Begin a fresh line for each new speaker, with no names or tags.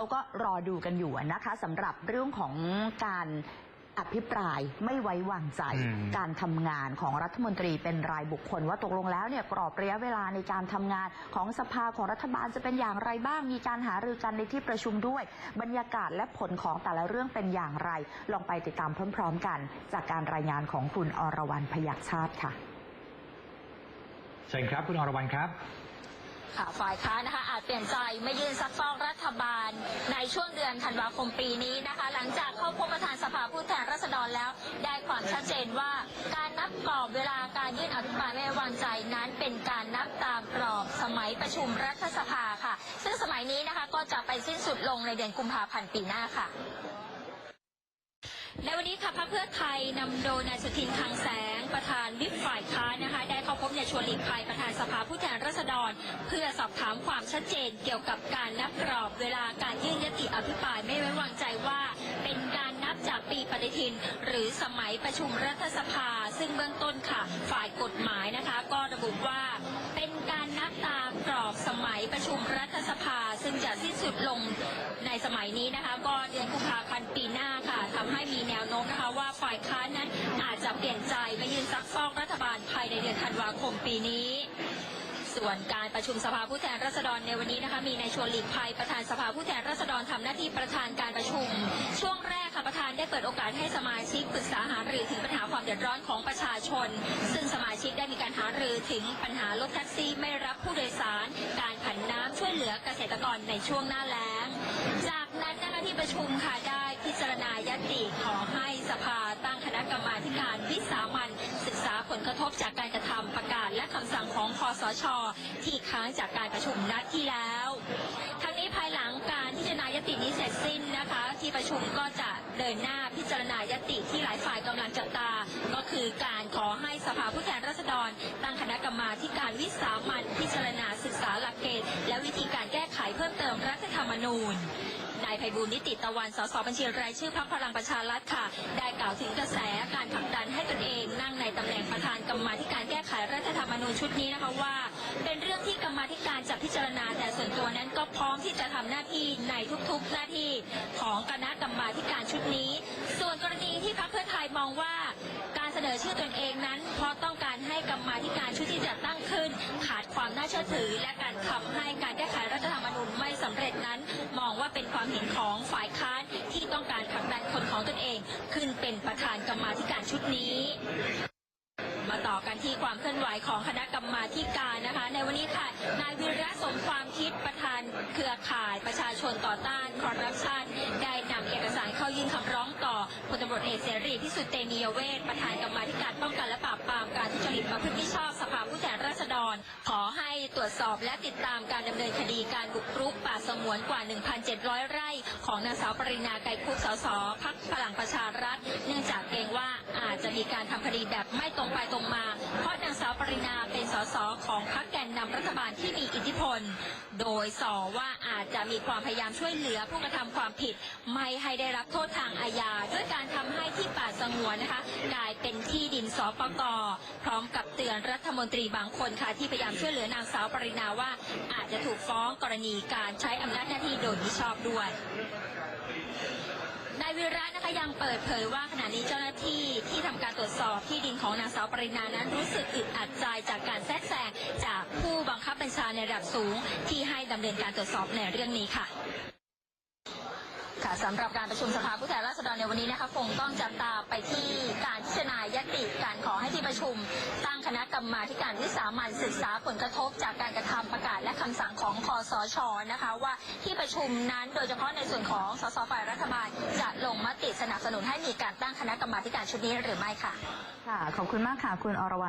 เขาก็รอดูกันอยู่นะคะสำหรับเรื่องของการอภิปรายไม่ไว้วางใจ
อืม
การทำงานของรัฐมนตรีเป็นรายบุคคลว่าตกลงแล้วเนี่ยกรอบระยะเวลาในการทำงานของสภาของรัฐบาลจะเป็นอย่างไรบ้าง มีการหารือกันในที่ประชุมด้วย บรรยากาศและผลของแต่ละเรื่องเป็นอย่างไร ลองไปติดตามพร้อม ๆ กัน จากการรายงานของคุณอรวรรณพยัคฆ์ชาติค่ะ
เชิญครับคุณอรวรรณครับ
ค่ะ ฝ่ายค้านนะคะอาจเปลี่ยนใจไม่ยื่นซักฟอกรัฐบาล ในช่วงเดือนธันวาคมปีนี้นะคะ หลังจากเข้าพบประธานสภาผู้แทนราษฎรแล้ว ได้ความชัดเจนว่าการนับกรอบเวลาการยื่นอภิปรายไม่ไว้วางใจนั้นเป็นการนับตามกรอบสมัยประชุมรัฐสภาค่ะ ซึ่งสมัยนี้นะคะก็จะไปสิ้นสุดลงในเดือนกุมภาพันธ์ปีหน้าค่ะ ในวันนี้ค่ะพรรคเพื่อไทยนำโดยนายสุทินคลังแสง ประธานวิปฝ่ายค้านนะคะ ได้เข้าพบนายชวนหลีกภัยประธานสภาผู้แทนราษฎร เพื่อสอบถามความชัดเจนเกี่ยวกับการนับกรอบเวลาการยื่นยติอภิปรายไม่ไว้วางใจว่า เป็นการนับจากปีปฏิทิน หรือสมัยประชุมรัฐสภา ซึ่งเบื้องต้นค่ะ ฝ่ายกฎหมายนะคะ ก็ระบุว่า เป็นการนับตามกรอบสมัยประชุมรัฐสภา ซึ่งจะสิ้น สุดลงในสมัยนี้นะคะ ก็เดือนกุมภาพันธ์ปีหน้าค่ะทำให้มีแนวโน้มนะคะว่าฝ่ายค้านนั้นอาจจะเปลี่ยนใจไปยื่นซักฟอกรัฐบาลภายในเดือนธันวาคมปีนี้ ส่วนการประชุมสภาผู้แทนราษฎรในวันนี้นะคะ มีนายชวนหลีกภัยประธานสภาผู้แทนราษฎรทำหน้าที่ประธานการประชุม ช่วงแรกค่ะประธานได้เปิดโอกาสให้สมาชิกปรึกษาหารือถึงปัญหาความเดือดร้อนของประชาชน ซึ่งสมาชิกได้มีการหารือถึงปัญหารถแท็กซี่ไม่รับผู้โดยสาร การผันน้ำช่วยเหลือเกษตรกรในช่วงหน้าแล้ง จากนั้นนะคะที่ประชุมค่ะได้พิจารณายติขอให้สภาตั้งคณะกรรมาการวิสามันศึกษาผลกระทบจากการกระทำประกาศและคำสั่งของคอสช ที่ค้างจากการประชุมนัดที่แล้วทั้งนี้ภายหลังการพิจารณายตินี้เสร็จสิ้นนะคะ ที่ประชุมก็จะเดินหน้าพิจารณายติที่หลายฝ่ายกำลังจับตา ก็คือการขอให้สภาผู้แทนราษฎร ตั้งคณะกรรมาการวิสามันพิจารณาศึกษาหลักเกณฑ์และวิธีการแก้ไขเพิ่มเติมรัฐธรรมนูญนายไพบูลนิติตะวัน สสบัญชีรายชื่อพรรคพลังประชารัฐค่ะ ได้กล่าวถึงกระแสการผลักดันให้ตนเอง นั่งในตำแหน่งประธานกรรมาการแก้ไขรัฐธรรม นูญชุดนี้นะคะว่า เป็นเรื่องที่กรรมาธิการจะพิจารณาแต่ส่วนตัวนั้นก็พร้อมที่จะทำหน้าที่ในทุกๆหน้าที่ของคณะกรรมาธิการชุดนี้ ส่วนกรณีที่พรรคเพื่อไทยมองว่าการเสนอชื่อตนเองนั้น เพราะต้องการให้กรรมาธิการชุดที่จะตั้งขึ้น ขาดความน่าเชื่อถือ และการทำให้การแก้ไขรัฐธรรมนูญไม่สำเร็จนั้น มองว่าเป็นความเห็นของฝ่ายค้านที่ต้องการผลักดันคนของตนเอง ขึ้นเป็นประธานกรรมาธิการชุดนี้ ต่อกันที่ความเคลื่อนไหวของคณะกรรมาการนะคะ ในวันนี้ค่ะนายวิระสมความคิดประธานเครือข่ายประชาชนต่อต้านคอร์รัปชันได้นำเอกสารเข้ายื่นคำร้องต่อพลตำรวจเอกเสรีพิสุทธิ์เตมียเวทประธานกรรมาการป้องกันและปราบปรามการทุจริตประพฤติมิชอบสภาผู้แทนราษฎร ขอให้ตรวจสอบและติดตามการดำเนินคดีการบุกรุกป่าสงวนกว่า 1,700 ไร่ ของนางสาวปรินาไกรคุปสสพักพลังประชารัฐ มีการทำคดีแบบไม่ตรงไปตรงมา เพราะนางสาวปรินาเป็นสสของพรรคแกนนำรัฐบาลที่มีอิทธิพล โดยสอว่าอาจจะมีความพยายามช่วยเหลือผู้กระทำความผิด ไม่ให้ได้รับโทษทางอาญาด้วยการทำให้ที่ป่าสงวนนะคะกลายเป็นที่ดินสปกพร้อมกับเตือนรัฐมนตรีบางคนค่ะที่พยายามช่วยเหลือนางสาวปรินาว่า อาจจะถูกฟ้องกรณีการใช้อำนาจหน้าที่โดยมิชอบด้วยนายวิระนะคะยังเปิดเผยว่าขณะนี้เจ้าหน้าที่ที่ท สอบที่ดินของนางสาวปรินานั้นรู้สึกอึดอัดใจจากการแทรกแซงจากผู้บังคับบัญชาในระดับสูง ที่ให้ดำเนินการตรวจสอบในเรื่องนี้ค่ะค่ะสำหรับการประชุมสภาผู้แทนราษฎรในวันนี้นะคะคงต้องจับตาไปที่การพิจารณายติการขอให้ที่ประชุม ณะกรรมาการวิสามันศึกษาผลกระทบจากการกระทำประกาศและคำสั่งของคอสชนะคะว่าที่ประชุมนั้นโดยเฉพาะในส่วนของสสฝ่ายรัฐบาลจะลงมติสนับสนุนให้มีการตั้งคณะกรรมาการชุดนี้หรือไม่ค่ะ
ค่ะขอบคุณมากค่ะคุณอรวรรณ